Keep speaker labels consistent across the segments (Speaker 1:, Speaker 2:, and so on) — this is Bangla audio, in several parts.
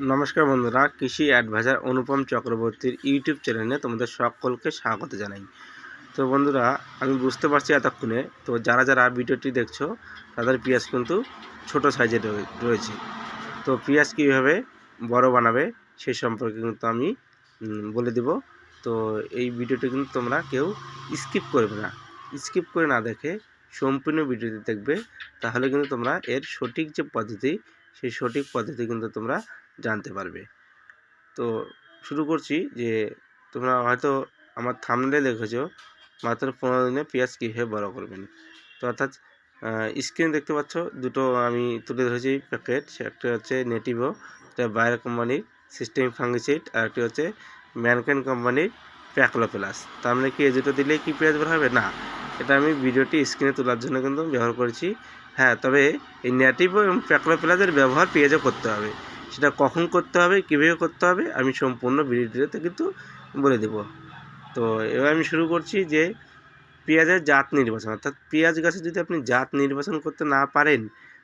Speaker 1: নমস্কার বন্ধুরা, কৃষি অ্যাডভাইজার অনুপম চক্রবর্তীর ইউটিউব চ্যানেলে তোমাদের সকলকে স্বাগত জানাই। তো বন্ধুরা, আমি বুঝতে পারছি এতক্ষণে, তো যারা যারা ভিডিওটি দেখছ, তাদের পেঁয়াজ কিন্তু ছোট সাইজের রয়ে- রয়েছে। তো পেঁয়াজ কীভাবে বড় বানাবে সেই সম্পর্কে কিন্তু আমি বলে দেব। তো এই ভিডিওটি কিন্তু তোমরা কেউ স্কিপ করবে না। স্কিপ করে না দেখে সম্পূর্ণ ভিডিওটি দেখবে, তাহলে কিন্তু তোমরা এর সঠিক যে পদ্ধতি সেই সঠিক পদ্ধতি কিন্তু তোমরা জানতে পারবে। তো শুরু করছি যে তোমরা হয়তো আমার থামলে দেখেছ, মাত্র পনেরো দিনে পেঁয়াজ কীভাবে বড় করবেন। তো অর্থাৎ স্ক্রিন দেখতে পাচ্ছ, দুটো আমি তুলে ধরেছি প্যাকেট একটা হচ্ছে নেটিভো এটা বাইরে কোম্পানির সিস্টেম ফাঙ্গিসাইড আর একটি হচ্ছে ম্যানকেন কোম্পানির প্যাকলো প্লাস তার মানে কি এই দুটো দিলেই কি পেঁয়াজ বড় হবে? না, এটা আমি ভিডিওটি স্ক্রিনে তোলার জন্য কিন্তু ব্যবহার করেছি। হ্যাঁ তবে এই নেটিভো এবং প্যাকলো প্লাসের ব্যবহার পেঁয়াজও করতে হবে। সেটা কখন করতে হবে, কীভাবে করতে হবে, আমি সম্পূর্ণ ভিডিওতে কিন্তু বলে দেব। তো এবার আমি শুরু করছি যে পেঁয়াজের জাত নির্বাচন। অর্থাৎ পেঁয়াজ গাছে যদি আপনি জাত নির্বাচন করতে না পারেন,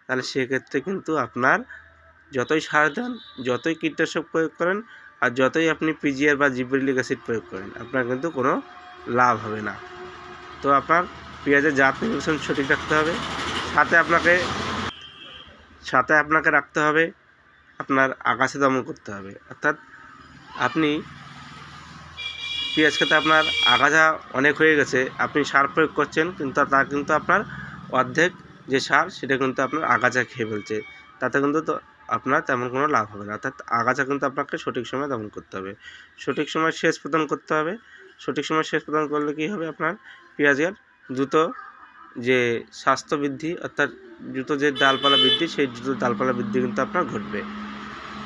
Speaker 1: তাহলে সেক্ষেত্রে কিন্তু আপনার যতই সার দেন, যতই কীটনাশক প্রয়োগ করেন, আর যতই আপনি পিজিআর বা জিব্রিলিক অ্যাসিড প্রয়োগ করেন, আপনার কিন্তু কোনো লাভ হবে না। তো আপনার পেঁয়াজের জাত নির্বাচন সঠিক রাখতে হবে। সাথে আপনাকে সাথে আপনাকে রাখতে হবে, আপনার আকাশে দমন করতে হবে। অর্থাৎ আপনি পেঁয়াজ খেতে আপনার আগাছা অনেক হয়ে গেছে, আপনি সার প্রয়োগ করছেন, কিন্তু তা কিন্তু আপনার অর্ধেক যে সার, সেটা কিন্তু আপনার আগাছা খেয়ে ফেলছে। তাতে কিন্তু তো আপনার তেমন কোনো লাভ হবে না। অর্থাৎ আগাছা কিন্তু আপনাকে সঠিক সময় দমন করতে হবে। সঠিক সময় সেচ প্রদান করতে হবে। সঠিক সময় সেচ প্রদান করলে কী হবে আপনার পেঁয়াজের দ্রুত যে স্বাস্থ্য বৃদ্ধি অর্থাৎ দ্রুত যে ডালপালা বৃদ্ধি, সেই দ্রুত ডালপালা বৃদ্ধি কিন্তু আপনার ঘটবে।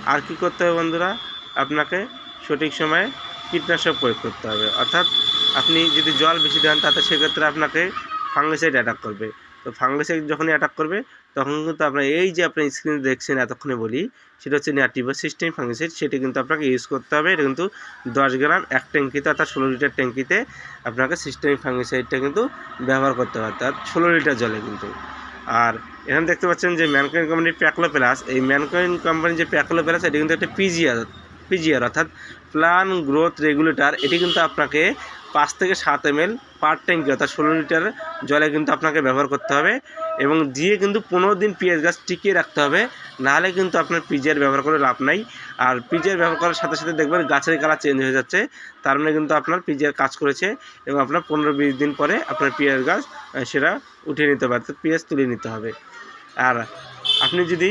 Speaker 1: আর কি করতে হবে বন্ধুরা? আপনাকে সঠিক সময়ে কীটনাশক প্রয়োগ করতে হবে। অর্থাৎ আপনি যদি জল বেশি দেন, তাতে সেক্ষেত্রে আপনাকে ফাঙ্গিসাইড অ্যাটাক করবে। তো ফাঙ্গিসাইড যখনই অ্যাটাক করবে, তখন কিন্তু আপনার এই যে আপনি স্ক্রিনে দেখছেন এতক্ষণে বলি, সেটা হচ্ছে নেটিভো সিস্টেম ফাঙ্গিসাইড সেটি কিন্তু আপনাকে ইউজ করতে হবে। এটা কিন্তু দশ গ্রাম এক ট্যাঙ্কিতে অর্থাৎ ষোলো লিটার ট্যাঙ্কিতে আপনাকে সিস্টেম ফাঙ্গিসাইডটা কিন্তু ব্যবহার করতে হবে, অর্থাৎ ষোলো লিটার জলে কিন্তু। আর এখানে দেখতে পাচ্ছেন যে ম্যানকাইন কোম্পানির প্যাকলো প্লাস এই ম্যানকাইন কোম্পানির যে প্যাকলো প্লাস এটি কিন্তু একটা পিজিআর পিজিআর অর্থাৎ প্লান গ্রোথ রেগুলেটর এটি কিন্তু আপনাকে পাঁচ থেকে সাত এম এল পার ট্যাঙ্কি অর্থাৎ ষোলো লিটার জলে কিন্তু আপনাকে ব্যবহার করতে হবে এবং দিয়ে কিন্তু পনেরো দিন পিঁয়াজ গাছ টিকিয়ে রাখতে হবে। নাহলে কিন্তু আপনার পিজিআর ব্যবহার করে লাভ নাই। আর পিজিআর ব্যবহার করার সাথে সাথে দেখবেন গাছের কালার চেঞ্জ হয়ে যাচ্ছে। তার মানে কিন্তু আপনার পিজিআর কাজ করেছে এবং আপনার পনেরো বিশ দিন পরে আপনার পেঁয়াজ গাছ সেটা উঠিয়ে নিতে হবে, অর্থাৎ পেঁয়াজ তুলে নিতে হবে। আর আপনি যদি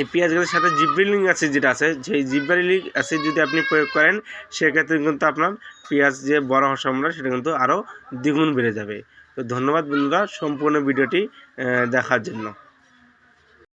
Speaker 1: এই পেঁয়াজ গাছের সাথে জিব্রিলিং অ্যাসিড যেটা আছে সেই জিব্রিলিং অ্যাসিড যদি আপনি প্রয়োগ করেন, সেক্ষেত্রে কিন্তু আপনার পেঁয়াজ যে বড় হওয়ার সম্ভাবনা, সেটা কিন্তু আরও দ্বিগুণ বেড়ে যাবে। তো ধন্যবাদ বন্ধুরা সম্পূর্ণ ভিডিওটি দেখার জন্য।